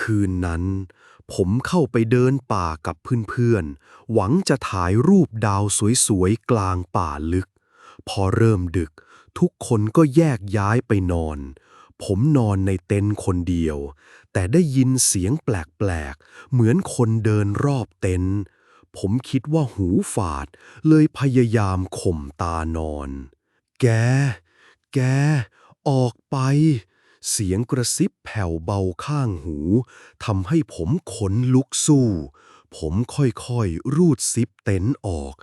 คืนนั้น ผมเข้าไปเดินป่ากับเพื่อนๆ หวังจะถ่ายรูปดาวสวยๆ กลางป่าลึก พอเริ่มดึก ทุกคนก็แยกย้ายไปนอน ผมนอนในเต็นท์คนเดียว แต่ได้ยินเสียงแปลกๆ เหมือนคนเดินรอบเต็นท์ผมคิดว่าหูฝาด เลยพยายามข่มตานอน แก แก ออกไป เสียงกระซิบแผ่วเบาข้างหูทำให้ผมขนลุกสู้ ผมค่อยๆ รูดซิปเต็นท์ออก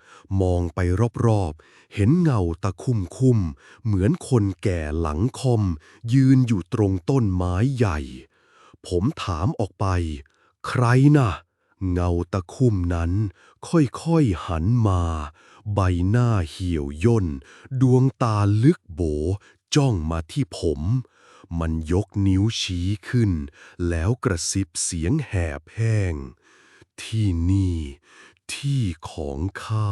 มองไปรอบๆ เห็นเงาตะคุ่มคุ่มๆเหมือนคนแก่หลังคอม ยืนอยู่ตรงต้นไม้ใหญ่ ผมถามออกไป ใครน่ะ เงาตะคุ่มนั้นค่อยๆหันมา ใบหน้าเหี่ยวย่น ดวงตาลึกโบจ้องมาที่ผม มันยกนิ้วชี้ขึ้น แล้วกระซิบเสียงแหบแห้ง ที่นี่ ที่ของข้า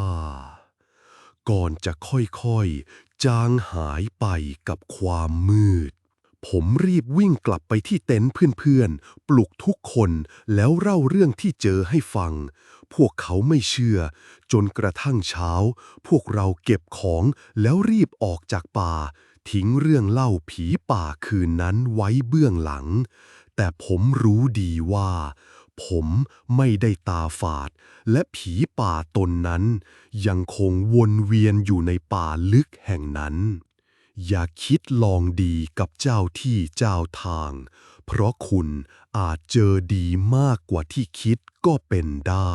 ก่อนจะค่อยๆ จางหายไปกับความมืด ผมรีบวิ่งกลับไปที่เต็นท์เพื่อนๆ ปลุกทุกคนแล้วเล่าเรื่องที่เจอให้ฟัง พวกเขาไม่เชื่อ จนกระทั่งเช้า พวกเราเก็บของแล้วรีบออกจากป่า ทิ้งเรื่องเล่าผีป่าคืนนั้นไว้เบื้องหลัง แต่ผมรู้ดีว่า ผมไม่ได้ตาฝาด และผีป่าตนนั้น ยังคงวนเวียนอยู่ในป่าลึกแห่งนั้น อย่าคิดลองดีกับเจ้าที่เจ้าทาง เพราะคุณอาจเจอดีมากกว่าที่คิดก็เป็นได้